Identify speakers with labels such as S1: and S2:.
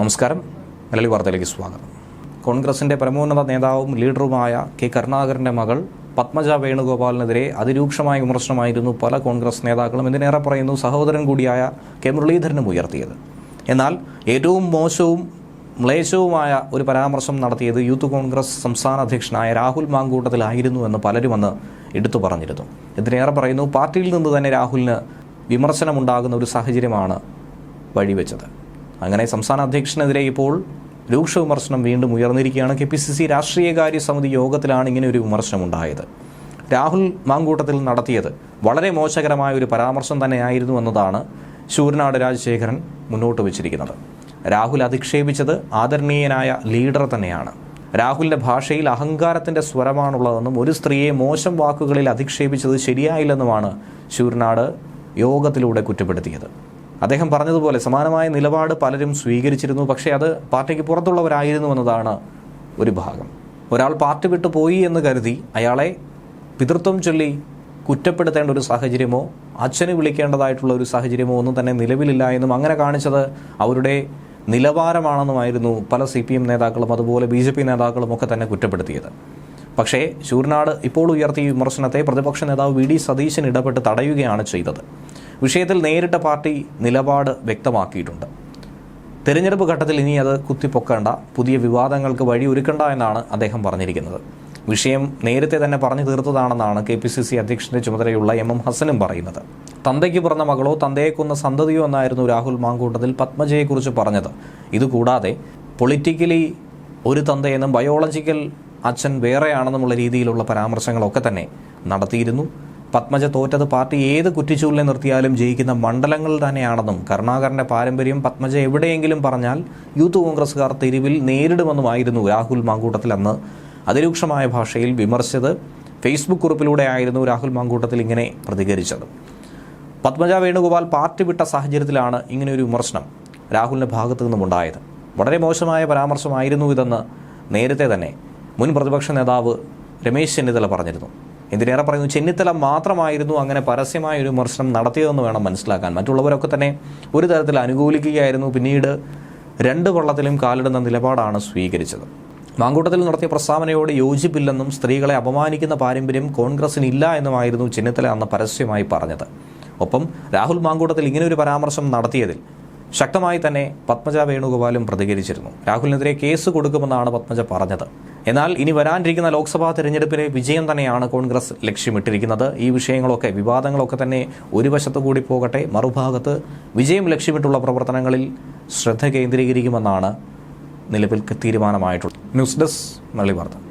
S1: നമസ്കാരം മലയാളി വാർത്തയിലേക്ക് സ്വാഗതം കോൺഗ്രസിൻ്റെ പരമോന്നത നേതാവും ലീഡറുമായ കെ കരുണാകരൻ്റെ മകൾ പത്മജ വേണുഗോപാലിനെതിരെ അതിരൂക്ഷമായ വിമർശനമായിരുന്നു പല കോൺഗ്രസ് നേതാക്കളും ഇതിനേറെ പറയുന്നു സഹോദരൻ കൂടിയായ കെ മുരളീധരനും ഉയർത്തിയത് എന്നാൽ ഏറ്റവും മോശവും മ്ലേശവുമായ ഒരു പരാമർശം നടത്തിയത് യൂത്ത് കോൺഗ്രസ് സംസ്ഥാന അധ്യക്ഷനായ രാഹുൽ മാങ്കൂട്ടത്തിലായിരുന്നു എന്ന് പലരും അന്ന് എടുത്തു പറഞ്ഞിരുന്നു ഇതിനേറെ പറയുന്നു പാർട്ടിയിൽ നിന്ന് തന്നെ രാഹുലിന് വിമർശനമുണ്ടാകുന്ന ഒരു സാഹചര്യമാണ് വഴിവെച്ചത് അങ്ങനെ സംസ്ഥാന അധ്യക്ഷനെതിരെ ഇപ്പോൾ രൂക്ഷ വിമർശനം വീണ്ടും ഉയർന്നിരിക്കുകയാണ് കെ പി സി സി രാഷ്ട്രീയകാര്യ സമിതി യോഗത്തിലാണ് ഇങ്ങനെ ഒരു വിമർശനം ഉണ്ടായത് രാഹുൽ മാങ്കൂട്ടത്തിൽ നടത്തിയത് വളരെ മോശകരമായ ഒരു പരാമർശം തന്നെയായിരുന്നു എന്നതാണ് ശൂരനാട് രാജശേഖരൻ മുന്നോട്ട് വച്ചിരിക്കുന്നത് രാഹുൽ അധിക്ഷേപിച്ചത് ആദരണീയനായ ലീഡർ തന്നെയാണ് രാഹുലിൻ്റെ ഭാഷയിൽ അഹങ്കാരത്തിൻ്റെ സ്വരമാണുള്ളതെന്നും ഒരു സ്ത്രീയെ മോശം വാക്കുകളിൽ അധിക്ഷേപിച്ചത് ശരിയായില്ലെന്നുമാണ് ശൂരനാട് യോഗത്തിലൂടെ കുറ്റപ്പെടുത്തിയത് അദ്ദേഹം പറഞ്ഞതുപോലെ സമാനമായ നിലപാട് പലരും സ്വീകരിച്ചിരുന്നു പക്ഷേ അത് പാർട്ടിക്ക് പുറത്തുള്ളവരായിരുന്നു എന്നതാണ് ഒരു ഭാഗം ഒരാൾ പാർട്ടി വിട്ടു പോയി എന്ന് കരുതി അയാളെ പിതൃത്വം ചൊല്ലി കുറ്റപ്പെടുത്തേണ്ട ഒരു സാഹചര്യമോ അച്ഛന് വിളിക്കേണ്ടതായിട്ടുള്ള ഒരു സാഹചര്യമോ ഒന്നും തന്നെ നിലവിലില്ല എന്നും അങ്ങനെ കാണിച്ചത് അവരുടെ നിലവാരമാണെന്നുമായിരുന്നു പല സി പി എം നേതാക്കളും അതുപോലെ ബി ജെ പി നേതാക്കളും ഒക്കെ തന്നെ കുറ്റപ്പെടുത്തിയത് പക്ഷേ ശൂർനാട് ഇപ്പോൾ ഉയർത്തിയ വിമർശനത്തെ പ്രതിപക്ഷ നേതാവ് വി ഡി സതീശൻ ഇടപെട്ട് തടയുകയാണ് ചെയ്തത് വിഷയത്തിൽ നേരിട്ട പാർട്ടി നിലപാട് വ്യക്തമാക്കിയിട്ടുണ്ട് തെരഞ്ഞെടുപ്പ് ഘട്ടത്തിൽ ഇനി അത് കുത്തിപ്പൊക്കേണ്ട പുതിയ വിവാദങ്ങൾക്ക് വഴി ഒരുക്കണ്ട എന്നാണ് അദ്ദേഹം പറഞ്ഞിരിക്കുന്നത് വിഷയം നേരത്തെ തന്നെ പറഞ്ഞു തീർത്തതാണെന്നാണ് കെ പി സി സി അധ്യക്ഷൻ്റെ ചുമതലയുള്ള എം എം ഹസനും പറയുന്നത് തന്തയ്ക്ക് പിറന്ന മകളോ തന്തയെ കൊന്ന സന്തതിയോ എന്നായിരുന്നു രാഹുൽ മാങ്കൂട്ടത്തിൽ പത്മജയെക്കുറിച്ച് പറഞ്ഞത് ഇതുകൂടാതെ പൊളിറ്റിക്കലി ഒരു തന്തയെന്നും ബയോളജിക്കൽ അച്ഛൻ വേറെയാണെന്നുമുള്ള രീതിയിലുള്ള പരാമർശങ്ങളൊക്കെ തന്നെ നടത്തിയിരുന്നു പത്മജ തോറ്റത് പാർട്ടി ഏത് കുറ്റിച്ചൂളിനെ നിർത്തിയാലും ജയിക്കുന്ന മണ്ഡലങ്ങൾ തന്നെയാണെന്നും കരുണാകരന്റെ പാരമ്പര്യം പത്മജ എവിടെയെങ്കിലും പറഞ്ഞാൽ യൂത്ത് കോൺഗ്രസ്സുകാർ തെരുവിൽ നേരിടുമെന്നുമായിരുന്നു രാഹുൽ മാങ്കൂട്ടത്തിൽ അന്ന് അതിരൂക്ഷമായ ഭാഷയിൽ വിമർശിച്ചത് ഫേസ്ബുക്ക് കുറിപ്പിലൂടെ ആയിരുന്നു രാഹുൽ മാങ്കൂട്ടത്തിൽ ഇങ്ങനെ പ്രതികരിച്ചത് പത്മജ വേണുഗോപാൽ പാർട്ടി വിട്ട സാഹചര്യത്തിലാണ് ഇങ്ങനെയൊരു വിമർശനം രാഹുലിൻ്റെ ഭാഗത്തു നിന്നുമുണ്ടായത് വളരെ മോശമായ പരാമർശമായിരുന്നു ഇതെന്ന് നേരത്തെ തന്നെ മുൻ പ്രതിപക്ഷ നേതാവ് രമേശ് ചെന്നിത്തല പറഞ്ഞിരുന്നു എന്തിനേറെ പറയുന്നു ചെന്നിത്തല മാത്രമായിരുന്നു അങ്ങനെ പരസ്യമായ ഒരു വിമർശനം നടത്തിയതെന്ന് വേണം മനസ്സിലാക്കാൻ മറ്റുള്ളവരൊക്കെ തന്നെ ഒരു തരത്തിൽ അനുകൂലിക്കുകയായിരുന്നു പിന്നീട് രണ്ട് വള്ളത്തിലും കാലിടുന്ന നിലപാടാണ് സ്വീകരിച്ചത് മാങ്കൂട്ടത്തിൽ നടത്തിയ പ്രസ്താവനയോട് യോജിപ്പില്ലെന്നും സ്ത്രീകളെ അപമാനിക്കുന്ന പാരമ്പര്യം കോൺഗ്രസിനില്ല എന്നുമായിരുന്നു ചെന്നിത്തല അന്ന് പരസ്യമായി പറഞ്ഞത് ഒപ്പം രാഹുൽ മാങ്കൂട്ടത്തിൽ ഒരു പരാമർശം നടത്തിയതിൽ ശക്തമായി തന്നെ പത്മജ വേണുഗോപാലും പ്രതികരിച്ചിരുന്നു രാഹുലിനെതിരെ കേസ് കൊടുക്കുമെന്നാണ് പത്മജ പറഞ്ഞത് എന്നാൽ ഇനി വരാനിരിക്കുന്ന ലോക്സഭാ തെരഞ്ഞെടുപ്പിലെ വിജയം തന്നെയാണ് കോൺഗ്രസ് ലക്ഷ്യമിട്ടിരിക്കുന്നത് ഈ വിഷയങ്ങളൊക്കെ വിവാദങ്ങളൊക്കെ തന്നെ ഒരു വശത്തു കൂടി പോകട്ടെ മറുഭാഗത്ത് വിജയം ലക്ഷ്യമിട്ടുള്ള പ്രവർത്തനങ്ങളിൽ ശ്രദ്ധ കേന്ദ്രീകരിക്കുമെന്നാണ് നിലവിൽ തീരുമാനമായിട്ടുള്ളത് ന്യൂസ് ഡെസ്ക് നളി